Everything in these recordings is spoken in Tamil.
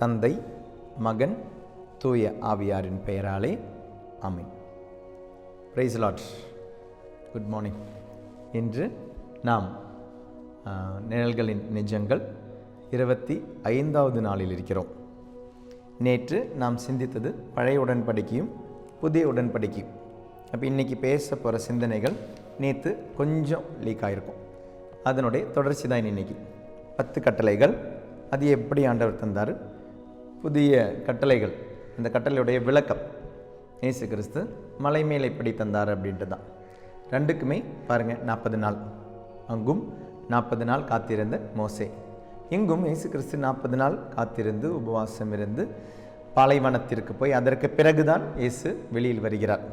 தந்தை மகன் தூய ஆவியாரின் பெயராலே அமீன் பிரைஸ் லாட் குட் மார்னிங் இன்று நாம் நிழல்களின் நிஜங்கள் இருபத்தி ஐந்தாவது நாளில் இருக்கிறோம். நேற்று நாம் சிந்தித்தது பழைய உடன்படிக்கையும் புதிய உடன்படிக்கையும். அப்போ இன்றைக்கி பேச போகிற சிந்தனைகள் நேற்று கொஞ்சம் லீக் ஆகிருக்கும் அதனுடைய தொடர்ச்சி தான் இன்னைக்கு. பத்து கட்டளைகள் அது எப்படி ஆண்டவர் தந்தார்? புதிய கட்டளைகள் அந்த கட்டளையுடைய விளக்கம் இயேசு கிறிஸ்து மலை மேலே எப்படி தந்தார் அப்படின்ட்டு தான் ரெண்டுக்குமே பாருங்கள் நாற்பது நாள். அங்கும் நாற்பது நாள் காத்திருந்த மோசே. இங்கும் இயேசு கிறிஸ்து நாற்பது நாள் காத்திருந்து உபவாசம் இருந்து பாலைவனத்திற்கு போய் அதற்கு பிறகுதான் இயேசு வெளியில் வருகிறார்.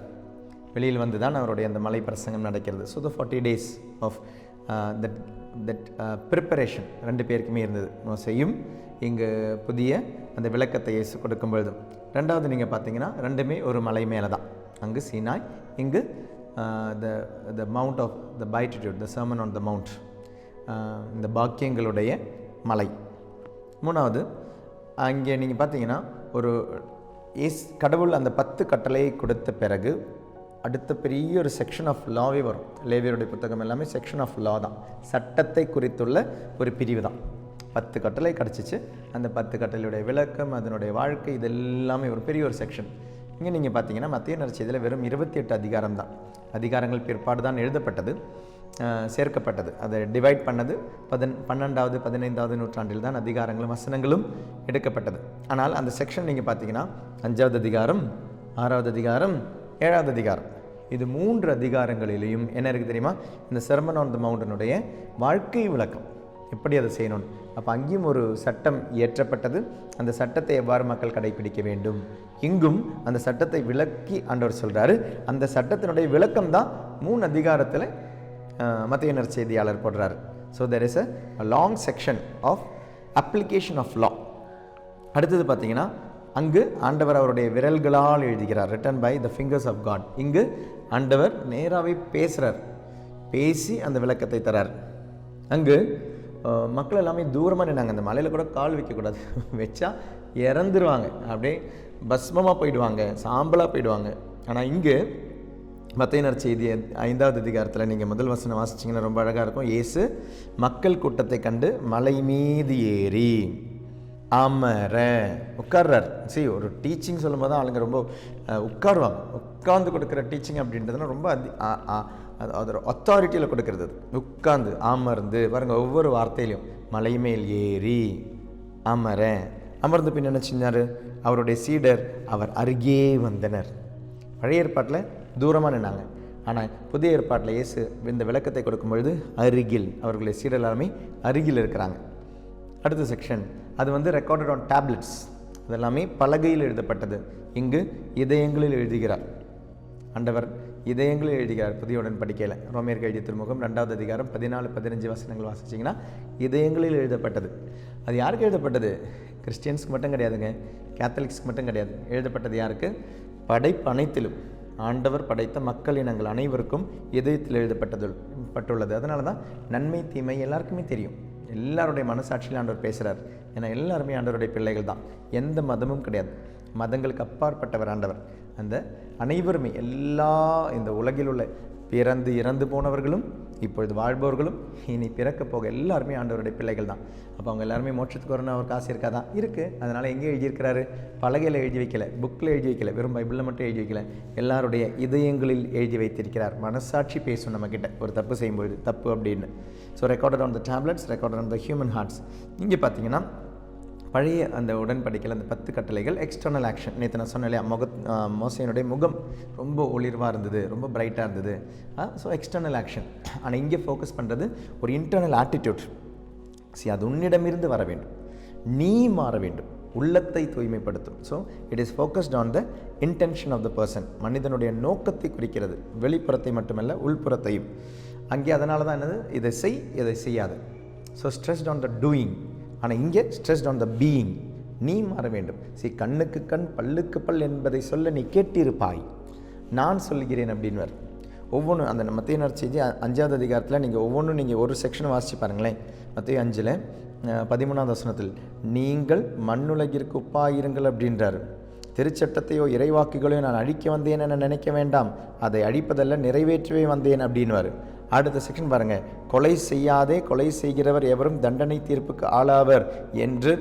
வெளியில் வந்து தான் அவருடைய அந்த மலை பிரசங்கம் நடக்கிறது. So the forty days of that that preparation ரெண்டு பேருக்குமே இருந்தது. மோசையும் இங்கு புதிய அந்த விளக்கத்தை இயேசு கொடுக்கும் பொழுது. ரெண்டாவது நீங்கள் பார்த்தீங்கன்னா ரெண்டுமே ஒரு மலை மேலே தான் அங்கு சீனாய் இங்கு the the mount of the beatitude the sermon on the mount இந்த பாக்கியங்களுடைய மலை. மூணாவது அங்கே நீங்கள் பார்த்தீங்கன்னா ஒரு இஸ் கடவுள் அந்த பத்து கட்டளையை கொடுத்த பிறகு அடுத்த பெரிய ஒரு செக்ஷன் ஆஃப் லாவே வரும். லேவியருடைய புத்தகம் எல்லாமே செக்ஷன் ஆஃப் லா தான். சட்டத்தை குறித்துள்ள ஒரு பிரிவு தான். பத்து கட்டளை கிடச்சிச்சு. அந்த பத்து கட்டளையுடைய விளக்கம் அதனுடைய வாழ்க்கை இது எல்லாமே ஒரு பெரிய ஒரு செக்ஷன் இங்கே நீங்கள் பார்த்தீங்கன்னா மத்திய நற்செய்தியில் வெறும் இருபத்தி எட்டு அதிகாரம் தான். அதிகாரங்கள் பிற்பாடு தான் எழுதப்பட்டது சேர்க்கப்பட்டது. அதை டிவைட் பண்ணது பதன் பன்னெண்டாவது பதினைந்தாவது நூற்றாண்டில் தான் அதிகாரங்களும் வசனங்களும் எடுக்கப்பட்டது. ஆனால் அந்த செக்ஷன் நீங்கள் பார்த்தீங்கன்னா அஞ்சாவது அதிகாரம் ஆறாவது அதிகாரம் ஏழாவது அதிகாரம். இது மூன்று அதிகாரங்களிலேயும் என்ன இருக்குது தெரியுமா? இந்த செர்மன் ஆன் த மவுண்டனுடைய வாழ்க்கை விளக்கம். எப்படி அதை செய்யணும்? அப்போ அங்கேயும் ஒரு சட்டம் இயற்றப்பட்டது. அந்த சட்டத்தை எவ்வாறு மக்கள் கடைபிடிக்க வேண்டும்? இங்கும் அந்த சட்டத்தை விளக்கி ஆண்டவர் சொல்கிறாரு அந்த சட்டத்தினுடைய விளக்கம் தான் மூணு அதிகாரத்தில் மத்திய நற்செய்தியாளர் போடுறார். So there is a long section of application of law அடுத்தது பார்த்தீங்கன்னா அங்கு ஆண்டவர் அவருடைய விரல்களால் எழுதுகிறார். Written by the fingers of God இங்கு ஆண்டவர் நேராகவே பேசுகிறார் பேசி அந்த விளக்கத்தை தரார். அங்கு மக்கள் எல்லாமே தூரமாக நின்னாங்க. அந்த மலையில் கூட கால் வைக்கக்கூடாது. வச்சா இறந்துருவாங்க. அப்படியே பஸ்மமாக போயிடுவாங்க. சாம்பலாக போயிடுவாங்க. ஆனால் இங்கே மத்தையினர் செய்தி ஐந்தாவது அதிகாரத்தில் நீங்கள் முதல் வசனம் வாசிச்சிங்கன்னா ரொம்ப அழகாக இருக்கும். இயேசு மக்கள் கூட்டத்தை கண்டு மலை மீது ஏறி அமர. உட்கார்றார். சரி ஒரு டீச்சிங் சொல்லும்போது தான் ஆளுங்க ரொம்ப உட்காருவாங்க. உட்கார்ந்து கொடுக்குற டீச்சிங் அப்படின்றதுனா ரொம்ப அதி அது அதோட அத்தாரிட்டியில் கொடுக்கறது உட்காந்து அமர்ந்து பாருங்க ஒவ்வொரு வார்த்தையிலையும் மலை மேல் ஏறி அமர அமர்ந்து பின் என்ன செஞ்சார்? அவருடைய சீடர் அவர் அருகே வந்தனர். பழைய ஏற்பாட்டில் தூரமாக நின்னாங்க. ஆனால் புதிய ஏற்பாட்டில் இயேசு இந்த விளக்கத்தை கொடுக்கும் பொழுது அருகில் அவர்களுடைய சீடர் எல்லாருமே அருகில் இருக்கிறாங்க. அடுத்த செக்ஷன் அது வந்து ரெக்கார்டட் ஆன் டேப்லெட்ஸ் அதெல்லாமே பலகையில் எழுதப்பட்டது. இங்கு இதயங்களில் எழுதுகிறார். ஆண்டவர் இதயங்களில் எழுதுகிறார் புதிய உடன்படிக்கையில் ரோமியர்கள் எழுதிய திருமுகம் ரெண்டாவது அதிகாரம் பதினாலு பதினஞ்சு வசனங்கள் வாசிச்சிங்கன்னா இதயங்களில் எழுதப்பட்டது. அது யாருக்கு எழுதப்பட்டது? கிறிஸ்டியன்ஸ்க்கு மட்டும் கிடையாதுங்க. கேத்தலிக்ஸ்க்கு மட்டும் கிடையாது. எழுதப்பட்டது யாருக்கு? படைப்பு அனைத்திலும். ஆண்டவர் படைத்த மக்கள் இனங்கள் அனைவருக்கும் இதயத்தில் எழுதப்பட்டது பட்டுள்ளது. அதனால தான் நன்மை தீமை எல்லாருக்குமே தெரியும். எல்லாருடைய மனசாட்சியில் ஆண்டவர் பேசுகிறார் ஏன்னா எல்லாருமே ஆண்டவருடைய பிள்ளைகள் தான் எந்த மதமும் கிடையாது. மதங்களுக்கு அப்பாற்பட்டவர் ஆண்டவர். அந்த அனைவருமே எல்லா இந்த உலகில் உள்ள பிறந்து இறந்து போனவர்களும் இப்பொழுது வாழ்பவர்களும் இனி பிறக்க போக எல்லாருமே ஆண்டவருடைய பிள்ளைகள் தான். அப்போ அவங்க எல்லாருமே மோட்சத்துக்கு வரணும் அவருக்கு ஆசை தான் இருக்குது அதனால் எங்கே எழுதியிருக்கிறாரு? பலகையில் எழுதி வைக்கல புக்கில் எழுதி வைக்கல வெறும் பைபிளில் மட்டும் எழுதி வைக்கல. எல்லாருடைய இதயங்களில் எழுதி வைத்திருக்கிறார். மனசாட்சி பேசும் நம்மக்கிட்ட ஒரு தப்பு செய்யும்பொழுது தப்பு அப்படின்னு. So recorded on the tablets recorded on the human hearts இங்கே பார்த்தீங்கன்னா பழைய அந்த உடன்படிக்கையில் அந்த பத்து கட்டளைகள் எக்ஸ்டர்னல் ஆக்ஷன் நேற்று நான் சொன்னேன் இல்லையா முக மோசையனுடைய முகம் ரொம்ப ஒளிர்வாக இருந்தது ரொம்ப பிரைட்டாக இருந்தது. ஸோ எக்ஸ்டர்னல் ஆக்ஷன் ஆனால் இங்கே ஃபோக்கஸ் பண்ணுறது ஒரு இன்டர்னல் ஆட்டிடியூட் சி அது உன்னிடமிருந்து வர வேண்டும். நீ மாற வேண்டும். உள்ளத்தை தூய்மைப்படுத்தும். So it is focused on the intention of the person மனிதனுடைய நோக்கத்தை குறிக்கிறது. வெளிப்புறத்தை மட்டுமல்ல உள்புறத்தையும். அங்கே அதனால தான் என்னது? இதை செய் இதை செய்யாது. So stressed on the doing ஆனால் இங்கே ஸ்ட்ரெஸ்ட் ஆன் த பீயிங் நீ மாற வேண்டும். சி கண்ணுக்கு கண் பல்லுக்கு பல் என்பதை சொல்ல நீ கேட்டிருப்பாய். நான் சொல்கிறேன் அப்படின்வர். ஒவ்வொன்றும் அந்த மத்திய நற்செய்தி அஞ்சாவது அதிகாரத்தில் நீங்கள் ஒவ்வொன்றும் நீங்கள் ஒரு செக்ஷன் வாசிச்சு பாருங்களேன். மத்திய அஞ்சில் பதிமூணாவது வசனத்தில் நீங்கள் மண்ணுலகிற்கு உப்பாயிருங்கள் அப்படின்றார். திருச்சட்டத்தையோ இறைவாக்குகளையோ நான் அழிக்க வந்தேன் என நினைக்க வேண்டாம். அதை அழிப்பதல்ல நிறைவேற்றவே வந்தேன் அப்படின்வார் அடுத்த செக்ஷன் பாருங்க. கொலை செய்யாதே கொலை செய்கிறவர் எவரும் தண்டனை தீர்ப்புக்கு ஆளாவர் என்று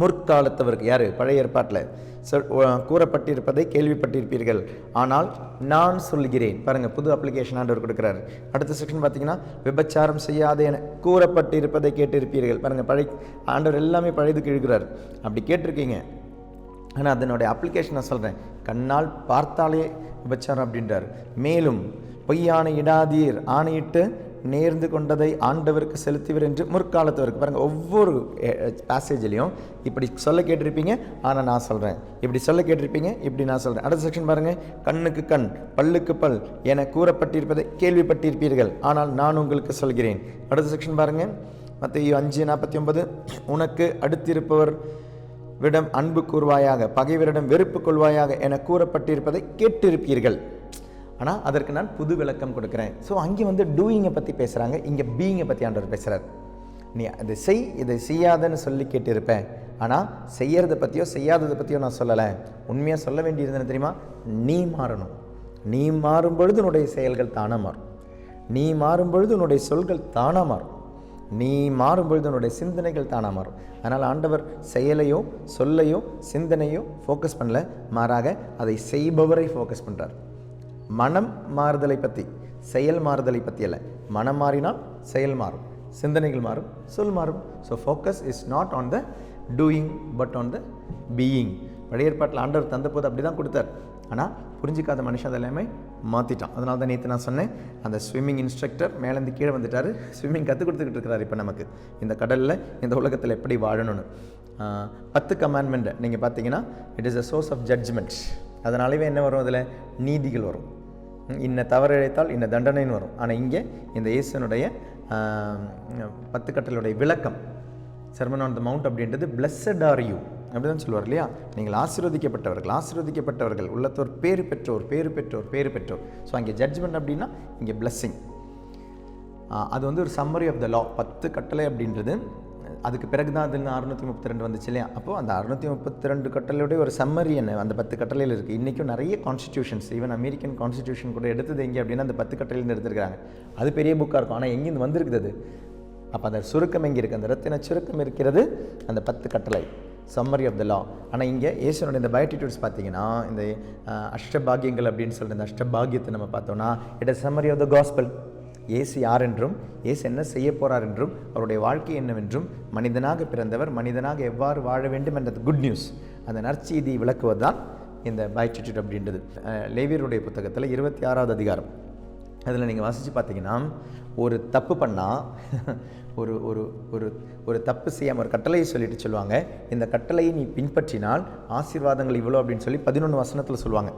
முற்காலத்தவருக்கு யாரு? பழைய ஏற்பாட்டில். சொல் கூறப்பட்டிருப்பதை கேள்விப்பட்டிருப்பீர்கள். ஆனால் நான் சொல்கிறேன். பாருங்க புது அப்ளிகேஷன் ஆண்டவர் கொடுக்குறாரு. அடுத்த செக்ஷன் பார்த்தீங்கன்னா விபச்சாரம் செய்யாதே என கூறப்பட்டிருப்பதை கேட்டிருப்பீர்கள். பாருங்க பழைய ஆண்டவர் எல்லாமே பழையதுக்கு இழுக்கிறார். அப்படி கேட்டிருக்கீங்க. ஆனால் அதனுடைய அப்ளிகேஷன் நான் சொல்கிறேன் கண்ணால் பார்த்தாலே விபச்சாரம் அப்படின்றார். மேலும் பொய்யான இடாதீர். ஆணையிட்டு நேர்ந்து கொண்டதை ஆண்டவருக்கு செலுத்துவர் என்று முற்காலத்தவருக்கு. பாருங்கள் ஒவ்வொரு பேசேஜ்லேயும் இப்படி சொல்ல கேட்டிருப்பீங்க. ஆனால் நான் சொல்கிறேன் இப்படி சொல்ல கேட்டிருப்பீங்க இப்படி நான் சொல்கிறேன் அடுத்த செக்ஷன் பாருங்கள் கண்ணுக்கு கண் பல்லுக்கு பல் என கூறப்பட்டிருப்பதை கேள்விப்பட்டிருப்பீர்கள். ஆனால் நான் உங்களுக்கு சொல்கிறேன். அடுத்த செக்ஷன் பாருங்கள் மற்ற அஞ்சு நாற்பத்தி ஒன்பது உனக்கு அடுத்திருப்பவர் விடம் அன்பு கூறுவாயாக பகைவரிடம் வெறுப்பு கொள்வாயாக என கூறப்பட்டிருப்பதை கேட்டிருப்பீர்கள். ஆனால் அதற்கு நான் புது விளக்கம் கொடுக்குறேன். ஸோ அங்கே வந்து டூயிங்கை பற்றி பேசுகிறாங்க இங்கே பீயிங்கை பற்றி ஆண்டவர் பேசுகிறார் நீ அதை செய் இதை செய்யாதன்னு சொல்லி கேட்டிருப்பேன். ஆனால் செய்யறதை பற்றியோ செய்யாததை பற்றியோ நான் சொல்லலை. உண்மையாக சொல்ல வேண்டியது என்ன தெரியுமா? நீ மாறணும். நீ மாறும் பொழுது உன்னுடைய செயல்கள் தானாக மாறும். நீ மாறும் பொழுது உன்னுடைய சொல்கள் தானாக மாறும். நீ மாறும் பொழுது உன்னுடைய சிந்தனைகள் தானாக மாறும். அதனால் ஆண்டவர் செயலையோ சொல்லையோ சிந்தனையோ ஃபோக்கஸ் பண்ணல. மாறாக அதை செய்பவரை ஃபோக்கஸ் பண்ணுறார் மனம் மாறுதலை பற்றி செயல் மாறுதலை பற்றி அல்ல. மனம் மாறினால் செயல் மாறும் சிந்தனைகள் மாறும் சொல் மாறும். So focus is not on the doing but on the being பழைய ஏற்பாட்டில் ஆண்டவர் தந்தபோது அப்படி தான் கொடுத்தார். ஆனால் புரிஞ்சிக்காத மனுஷன் அதெல்லாமே மாற்றிட்டான் அதனால தான் நேற்று நான் சொன்னேன் அந்த ஸ்விம்மிங் இன்ஸ்ட்ரக்டர் மேலேருந்து கீழே வந்துட்டார். ஸ்விம்மிங் கற்றுக் கொடுத்துக்கிட்டு இருக்கிறார் இப்போ நமக்கு. இந்த கடலில் இந்த உலகத்தில் எப்படி வாழணும்னு. பத்து கமாண்ட்மெண்ட்டை நீங்கள் பார்த்தீங்கன்னா it is a source of judgment அதனாலவே என்ன வரும் அதில்? நீதிகள் வரும். இன்ன தவறு இழைத்தால் இன்ன தண்டனைன்னு வரும். ஆனால் இங்கே இந்த இயேசுனுடைய பத்து கட்டளுடைய விளக்கம் சர்மன் ஆன் த மவுண்ட் அப்படின்றது பிளஸ்ஸட் ஆர் யூ அப்படிதான் சொல்லுவார் இல்லையா? நீங்கள் ஆசீர்வதிக்கப்பட்டவர்கள் ஆசீர்வதிக்கப்பட்டவர்கள் உள்ளத்தோர் பேர் பெற்றோர் பேர் பெற்றோர் பேர் பெற்றோர். ஸோ அங்கே ஜட்ஜ்மெண்ட் அப்படின்னா இங்கே பிளஸ்ஸிங் அது வந்து ஒரு சம்மரி ஆஃப் த லா பத்து கட்டளை அப்படின்றது அதுக்கு பிறகு தான் அதில் அறுநூற்றி முப்பத்தி ரெண்டு வந்துச்சு இல்லையா? அப்போது அந்த அறுநூற்றி முப்பத்தி ரெண்டு கட்டளையுடைய ஒரு சம்மரி என்ன? அந்த பத்து கட்டளையில் இருக்குது இன்றைக்கும் நிறைய கான்ஸ்டிடியூஷன்ஸ் ஈவன் அமெரிக்கன் கான்ஸ்டிடியூஷன் கூட எடுத்தது எங்கே அப்படின்னா அந்த பத்து கட்டளையிலேருந்து எடுத்துருக்காங்க அது பெரிய புக்காக இருக்கும். ஆனால் எங்கேருந்து வந்திருக்குது அது? அப்போ அந்த சுருக்கம் எங்கே இருக்குது அந்த ரத்தின சுருக்கம் இருக்கிறது அந்த பத்து கட்டளை. சம்மரி ஆஃப் த லா ஆனால் இங்கே இயேசுனுடைய இந்த பயோட்டிடியூட்ஸ் பார்த்தீங்கன்னா இந்த அஷ்டபாகியங்கள் அப்படின்னு சொல்கிற இந்த அஷ்டபாகியத்தை நம்ம பார்த்தோம்னா it is summary of the gospel இயேசு யார் என்றும் இயேசு என்ன செய்ய போகிறார் என்றும் அவருடைய வாழ்க்கை என்னவென்றும் மனிதனாக பிறந்தவர் மனிதனாக எவ்வாறு வாழ வேண்டும் என்றது குட் நியூஸ் அந்த நற்செய்தி விளக்குவது தான் இந்த பயோட்டிடியூட் அப்படின்றது. லேவியருடைய புத்தகத்தில் இருபத்தி ஆறாவது அதிகாரம். அதில் நீங்கள் வாசித்து பார்த்தீங்கன்னா ஒரு தப்பு பண்ணால் ஒரு ஒரு ஒரு ஒரு தப்பு செய்யாமல் ஒரு கட்டளையை சொல்லிட்டு சொல்லுவாங்க. இந்த கட்டளையை நீ பின்பற்றினால் ஆசீர்வாதங்கள் இவ்வளோ அப்படின்னு சொல்லி பதினொன்று வசனத்தில் சொல்லுவாங்க.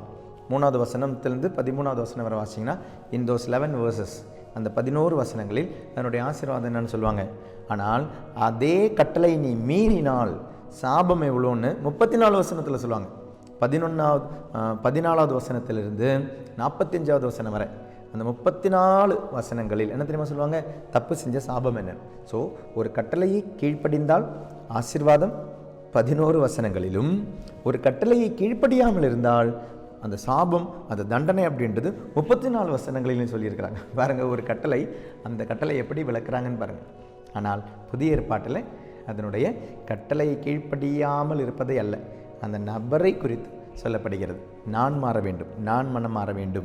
மூணாவது வசனத்திலிருந்து பதிமூணாவது வசனம் வரை வாசிங்கன்னா இன் தோஸ் லெவன் வேர்சஸ் அந்த பதினோரு வசனங்களில் அதனுடைய ஆசீர்வாதம் என்னன்னு சொல்லுவாங்க. ஆனால் அதே கட்டளை நீ மீறினால் சாபம் எவ்வளோன்னு முப்பத்தி நாலு வசனத்தில் சொல்லுவாங்க. பதினொன்றாவது பதினாலாவது வசனத்திலிருந்து நாற்பத்தஞ்சாவது வசனம் வரை. அந்த முப்பத்தி நாலு வசனங்களில் என்ன தெரியுமா சொல்லுவாங்க? தப்பு செஞ்ச சாபம் என்ன? ஸோ ஒரு கட்டளையை கீழ்ப்படிந்தால் ஆசீர்வாதம் பதினோரு வசனங்களிலும் ஒரு கட்டளையை கீழ்ப்படியாமல் இருந்தால் அந்த சாபம் அந்த தண்டனை அப்படின்றது முப்பத்தி நாலு வசனங்களிலும் சொல்லியிருக்கிறாங்க. பாருங்கள் ஒரு கட்டளை அந்த கட்டளை எப்படி விளக்குறாங்கன்னு பாருங்கள் ஆனால் புதிய ஏற்பாட்டில் அதனுடைய கட்டளையை கீழ்ப்படியாமல் இருப்பதே அல்ல அந்த நபரை குறித்து சொல்லப்படுகிறது. நான் மாற வேண்டும் நான் மனம் மாற வேண்டும்.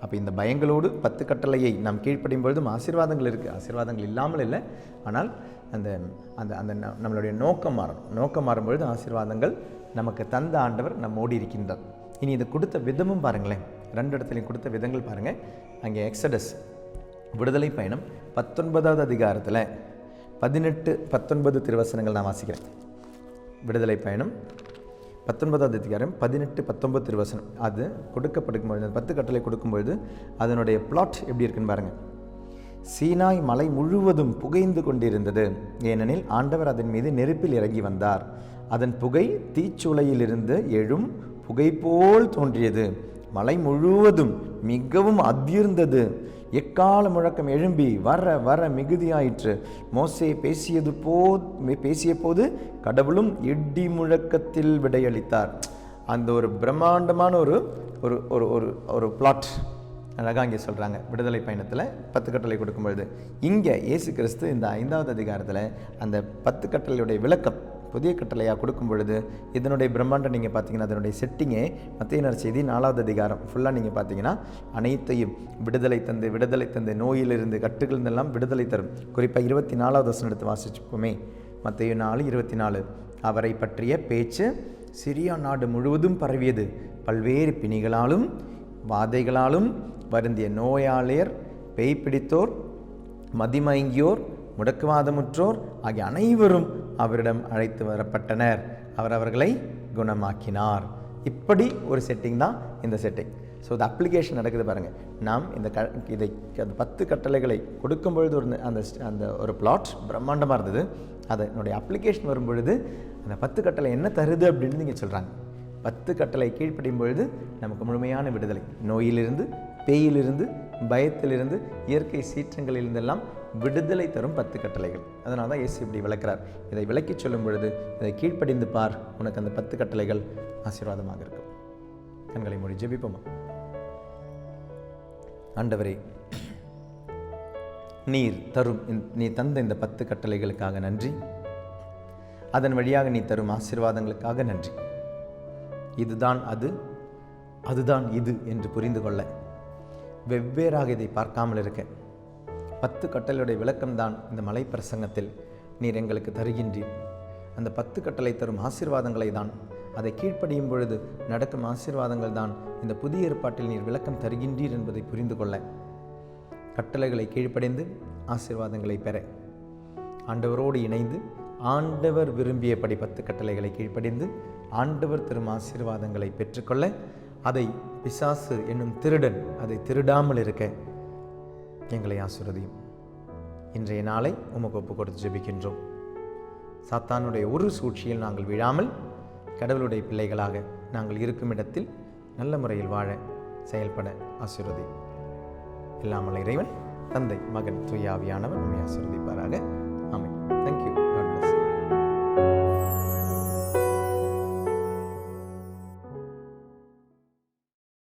அப்போ இந்த பயங்களோடு பத்து கட்டளையை நாம் கீழ்ப்படியும் பொழுதும் ஆசீர்வாதங்கள் இருக்குது ஆசீர்வாதங்கள் இல்லாமல் இல்லை ஆனால் அந்த அந்த அந்த ந- நம்மளுடைய நோக்கம் மாறணும். நோக்கம் மாறும் பொழுது ஆசீர்வாதங்கள் நமக்கு தந்த ஆண்டவர் நம்மோடு இருக்கின்றார். இனி இதை கொடுத்த விதமும் பாருங்களேன். ரெண்டு இடத்துலையும் கொடுத்த விதங்கள் பாருங்கள் அங்கே எக்ஸடஸ் விடுதலை பயணம் பத்தொன்பதாவது அதிகாரத்தில் பதினெட்டு பத்தொன்பது திருவசனங்கள் நான் வாசிக்கிறேன். விடுதலை பயணம் பத்தொன்பதாவது அதிகாரம் பதினெட்டு பத்தொன்பது திருவசனம். அது கொடுக்கப்படுக்கும்பொழுது அந்த பத்து கட்டளை கொடுக்கும்பொழுது அதனுடைய பிளாட் எப்படி இருக்குன்னு பாருங்கள் சீனாய் மலை முழுவதும் புகைந்து கொண்டிருந்தது. ஏனெனில் ஆண்டவர் அதன் மீது நெருப்பில் இறங்கி வந்தார். அதன் புகை தீச்சுளையிலிருந்து எழும் புகைப்போல் தோன்றியது. மலை முழுவதும் மிகவும் அதிர்ந்தது. எக்கால முழக்கம் எழும்பி வர வர மிகுதியாயிற்று. மோசே பேசியது போ பேசிய போது கடவுளும் இடி முழக்கத்தில் விடையளித்தார். அந்த ஒரு பிரம்மாண்டமான ஒரு ஒரு ஒரு ஒரு ஒரு பிளாட் அழகாக இங்கே சொல்கிறாங்க விடுதலை பயணத்தில் பத்து கட்டளை கொடுக்கும் பொழுது இங்கே இயேசு கிறிஸ்து இந்த ஐந்தாவது அதிகாரத்தில் அந்த பத்து கட்டளையுடைய விளக்கம் புதிய கட்டளையாக கொடுக்கும் பொழுது இதனுடைய பிரம்மாண்டம் நீங்கள் பார்த்தீங்கன்னா அதனுடைய செட்டிங்கே மத்திய செய்தி நாலாவது அதிகாரம். ஃபுல்லாக நீங்கள் பார்த்தீங்கன்னா அனைத்தையும் விடுதலை தந்து விடுதலை தந்து நோயிலிருந்து கட்டுகளிருந்தெல்லாம் விடுதலை தரும். குறிப்பாக இருபத்தி நாலாவது வசனம் எடுத்து வாசிச்சுப்போமே மத்திய நாலு இருபத்தி நாலு அவரை பற்றிய பேச்சு சிரியா நாடு முழுவதும் பரவியது. பல்வேறு பிணிகளாலும் வாதைகளாலும் வருந்திய நோயாளியர் பேய் பிடித்தோர் மதிமயங்கியோர் முடக்குவாதமுற்றோர் ஆகிய அனைவரும் அவரிடம் அழைத்து வரப்பட்டனர். அவர் அவர்களை குணமாக்கினார். இப்படி ஒரு செட்டிங் தான் இந்த செட்டிங் ஸோ இந்த அப்ளிகேஷன் நடக்குது பாருங்கள் நாம் இந்த க இதை அந்த பத்து கட்டளைகளை கொடுக்கும் பொழுது ஒரு அந்த அந்த ஒரு பிளாட் பிரம்மாண்டமாக இருந்தது. அதனுடைய அப்ளிகேஷன் வரும் பொழுது அந்த பத்து கட்டளை என்ன தருது அப்படின்னு நீங்கள் சொல்கிறாங்க பத்து கட்டளை கீழ்ப்படியும் பொழுது நமக்கு முழுமையான விடுதலை. நோயிலிருந்து பேயிலிருந்து பயத்திலிருந்து இயற்கை சீற்றங்களிலிருந்தெல்லாம் விடுதலை தரும் பத்து கட்டளைகள். அதனால தான் இயேசு இப்படி விளக்கிறார். இதை விளக்கி சொல்லும் பொழுது இதை கீழ்ப்படிந்து பார் உனக்கு அந்த பத்து கட்டளைகள் ஆசீர்வாதமாக இருக்கும். கண்களை மூடி ஜெபிப்போமா? ஆண்டவரே நீர் தரும் நீ தந்த இந்த பத்து கட்டளைகளுக்காக நன்றி. அதன் வழியாக நீ தரும் ஆசீர்வாதங்களுக்காக நன்றி. இதுதான் அது அதுதான் இது என்று புரிந்து கொள்ள. வெவ்வேறாக இதை பார்க்காமல் இருக்கேன் பத்து கட்டளையுடைய விளக்கம்தான் இந்த மலை பிரசங்கத்தில் நீர் எங்களுக்கு தருகின்றீர். அந்த பத்து கட்டளை தரும் ஆசீர்வாதங்களை தான் அதை கீழ்ப்படியும் பொழுது நடக்கும் ஆசீர்வாதங்கள் தான் இந்த புதிய ஏற்பாட்டில் நீர் விளக்கம் தருகின்றீர் என்பதை புரிந்து கொள்ள. கட்டளைகளை கீழ்ப்படிந்து ஆசீர்வாதங்களை பெற. ஆண்டவரோடு இணைந்து ஆண்டவர் விரும்பியபடி பத்து கட்டளைகளை கீழ்ப்படிந்து ஆண்டவர் தரும் ஆசீர்வாதங்களை பெற்றுக்கொள்ள அதை பிசாசு என்னும் திருடன் அதை திருடாமல் இருக்க எங்களை ஆசிரதியும் இன்றைய நாளை உமக்கு ஒப்பு கொடுத்து ஜெபிக்கின்றோம். சாத்தானுடைய ஒரு சூழ்ச்சியில் நாங்கள் விழாமல் கடவுளுடைய பிள்ளைகளாக நாங்கள் இருக்கும் இடத்தில் நல்ல முறையில் வாழ செயல்பட ஆசீர்வதி. இல்லாமல் இறைவன் தந்தை மகன் தூயாவியானவர் நம்மை தேங்க்யூ